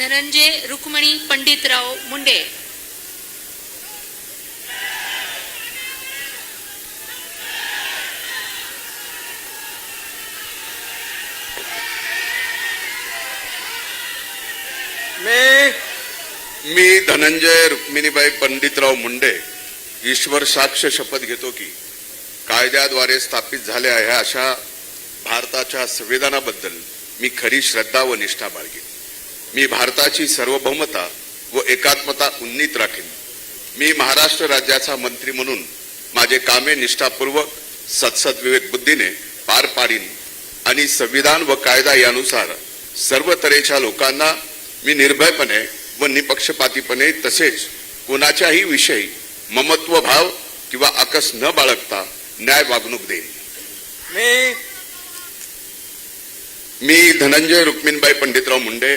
धनंजय रुक्मणी पंडितराव मुंडे. मी मी धनंजय रुक्मिणीबाई पंडितराव मुंडे. ईश्वर साक्ष शपथ घेतो की कायद्याद्वारे स्थापित झाल्या आहे अशा भारताच्या संविधानाबद्दल मी खरी श्रद्धा व निष्ठा बाळगेन. मी भारताची सार्वभौमता व एकात्मता उन्नीत राखेन. मी महाराष्ट्र राज्याचा मंत्री म्हणून माझे कामे निष्ठापूर्वक सत्सद विवेक बुद्धीने पार पाडीन आणि संविधान व कायदा यानुसार सर्व तऱ्हेच्या लोकांना मी निर्भयपणे व निपक्षपातीपणे तसेच कोणाच्याही विषयी ममत्व भाव किंवा आकस न बाळगता न्याय वागणूक देईन. मी मी धनंजय रुक्मिणबाई पंडितराव मुंडे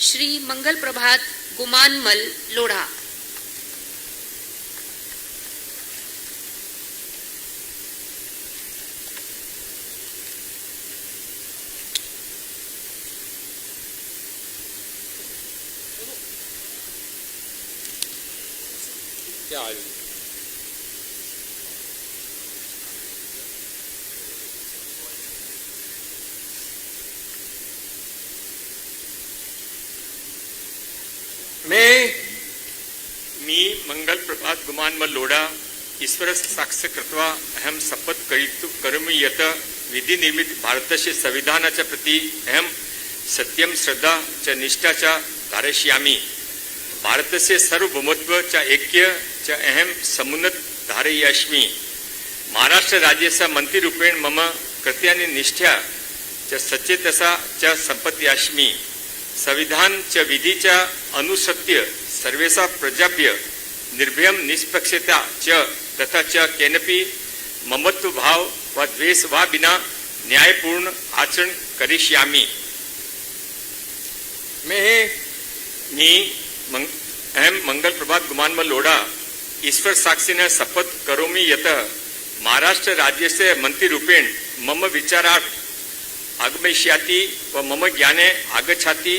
श्री मंगल प्रभात गुमानमल लोढा। क्या आयु मी मी मंगल प्रभात गुमान लोढा ईश्वर साक्ष कृत्वा अहम शपथ करीत करोमि यत विधी निर्मित भारतस्य संविधानाच्या प्रति अहम सत्यम श्रद्धा च निष्ठा च धारयिष्यामि। भारतस्य सार्वभौमत्व च ऐक्य च अहम समुन्नत धारयिष्यामि। महाराष्ट्र राज्यस्य मंत्रीरूपेण मम कृत्यानि निष्ठा च सचेतसा च संपत्यास्मि। संविधान च विधी च अनुसत्य सर्वेषा प्रजाभ्य निर्भयम निष्पक्षता च तथा च केनपि ममत्व भाव व द्वेष वा विना न्यायपूर्ण आचरण करिष्यामि। मी मी मंग, अहम मंगल प्रभात गुमानमल लोढा ईश्वर साक्षीने शपथ करोमि यत महाराष्ट्र राज्यस्य मंत्रीरूपेण मम विचारार्थ आगमिष्याति व मम ज्ञाने आगच्छाति।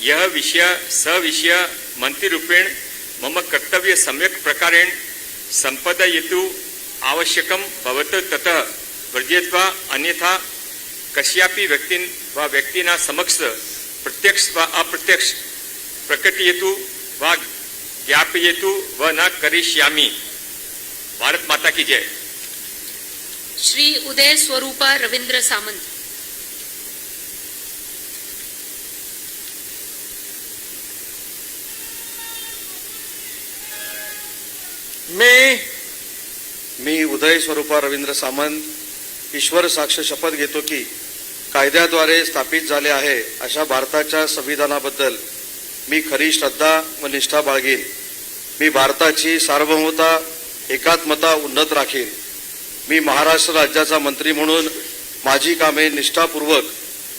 यह विषय स विषय मंत्रीरूपेण मम कर्तव्य सम्यक् प्रकारेण संपदयितु आवश्यकं भवत ततः। वर्जयत्वा अन्यथा कस्यापि व्यक्तिन वा व्यक्तीना समक्ष प्रत्यक्ष वा अप्रत्यक्ष प्रकटयतु वा ज्ञापयतु व न करिष्यामि। भारत माता की जय। श्री उदय स्वरूपा रवींद्र सामंत। मी? मी उदय स्वरूपा रवींद्र सामंत ईश्वर साक्ष शपथ घेतो की कायद्याद्वारे स्थापित झाले आहे अशा भारताच्या संविधानाबद्दल मी खरी श्रद्धा व निष्ठा बाळगीन. मी भारताची सार्वभौमता एकात्मता उन्नत राखीन. मी महाराष्ट्र राज्याचा मंत्री म्हणून माझी कामे निष्ठापूर्वक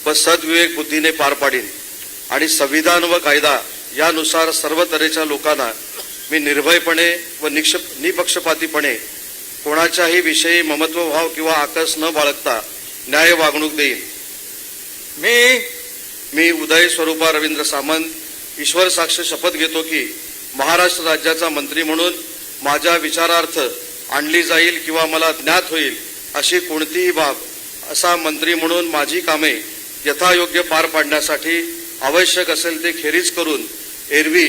व सद्विवेक बुद्धीने पार पाडीन. आणि संविधान व कायदा यानुसार सर्व तऱ्हेच्या लोकांना मी निर्भयपणे व निक्ष निपक्षपातीपणे कोणाच्याही विषयी ममत्वभाव किंवा आकस न बाळगता न्याय वागणूक देईन. मी मी उदय स्वरूपा रवींद्र सामंत ईश्वर साक्ष शपथ घेतो की महाराष्ट्र राज्याचा मंत्री म्हणून माझ्या विचारार्थ आणली जाईल किंवा मला ज्ञात होईल अशी कोणतीही बाब असा मंत्री म्हणून माझी कामे यथायोग्य पार पाडण्यासाठी आवश्यक असेल ते खेरीज करून एरवी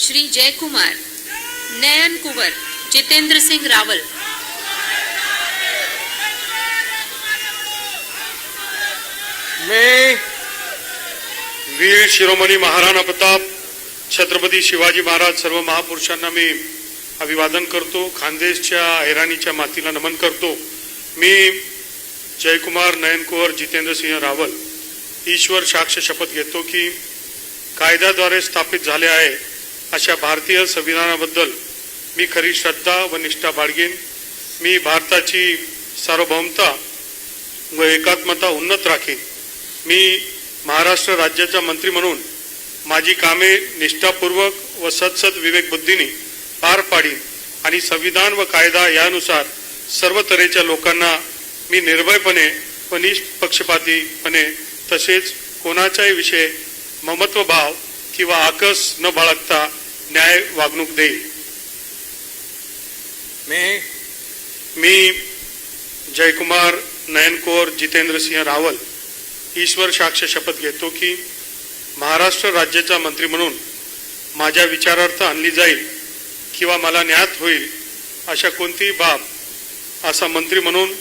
श्री जयकुमार नयन कुंवर जितेंद्र सिंग रावल। मी वीर शिरोमणी महाराणा प्रताप छत्रपती शिवाजी महाराज सर्व महापुरुषांना मी अभिवादन करतो खानदेशच्या हैराणीच्या मातीला नमन करतो. मी जयकुमार नयनकुवर जितेंद्र सिंह रावल ईश्वर साक्ष शपथ घेतो की कायद्याद्वारे स्थापित झाले आहे. अशा भारतीय संविधानाबद्दल मी खरी श्रद्धा व निष्ठा बाळगेन. मी भारताची सार्वभौमता व एकात्मता उन्नत राखीन. मी महाराष्ट्र राज्याचा मंत्री म्हणून माझी कामे निष्ठापूर्वक व सतसत विवेकबुद्धीने पार पाडीन आणि संविधान व कायदा यानुसार सर्व तऱ्हेच्या लोकांना मी निर्भयपणे व निष्पक्षपातीपणे तसेच कोणाच्याही विषय ममत्वभाव किंवा आकस न बाळगता न्याय वागणूक देईल मी मी जयकुमार नयनकोर जितेंद्र सिंह रावल ईश्वर साक्ष शपथ घेतो की महाराष्ट्र राज्याचा मंत्री म्हणून माझ्या विचारार्थ आणली जाईल किंवा मला ज्ञात होईल अशा कोणतीही बाब असा मंत्री म्हणून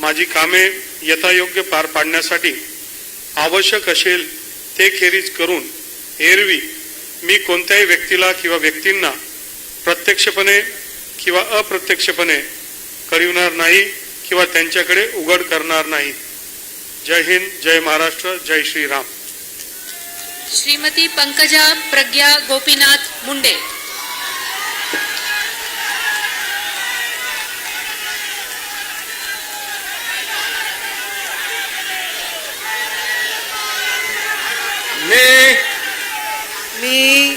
माझी कामे यथायोग्य पार पाडण्यासाठी आवश्यक असेल ते खेरीज करून एरवी मी कोणत्याही व्यक्तीला किंवा व्यक्तींना प्रत्यक्षपणे किंवा अप्रत्यक्षपणे कळविणार नाही किंवा त्यांच्याकडे उघड करणार नाही. जय हिंद जय महाराष्ट्र जय श्रीराम. श्रीमती पंकजा प्रज्ञा गोपीनाथ मुंडे. मी मी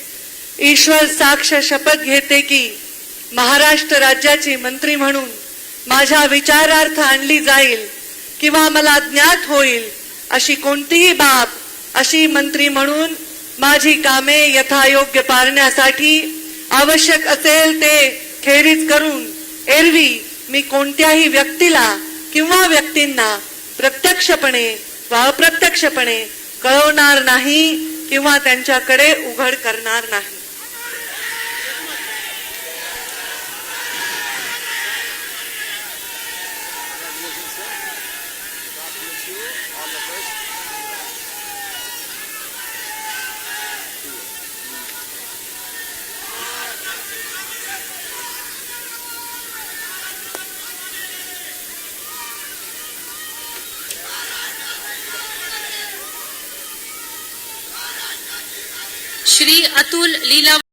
ईश्वर साक्ष शपथ घेते की महाराष्ट्र राज्याची मंत्री म्हणून माझ्या विचारार्थ आणली जाईल किंवा मला ज्ञात होईल अशी कोणतीही बाब अशी मंत्री म्हणून माझी कामे यथायोग्य पारण्यासाठी आवश्यक असेल ते खेरीज करून एरवी मी कोणत्याही व्यक्तीला किंवा व्यक्तींना प्रत्यक्षपणे व अप्रत्यक्षपणे कळवणार नाही किंवा त्यांच्याकडे उघड करणार नाही. श्री अतुल लीला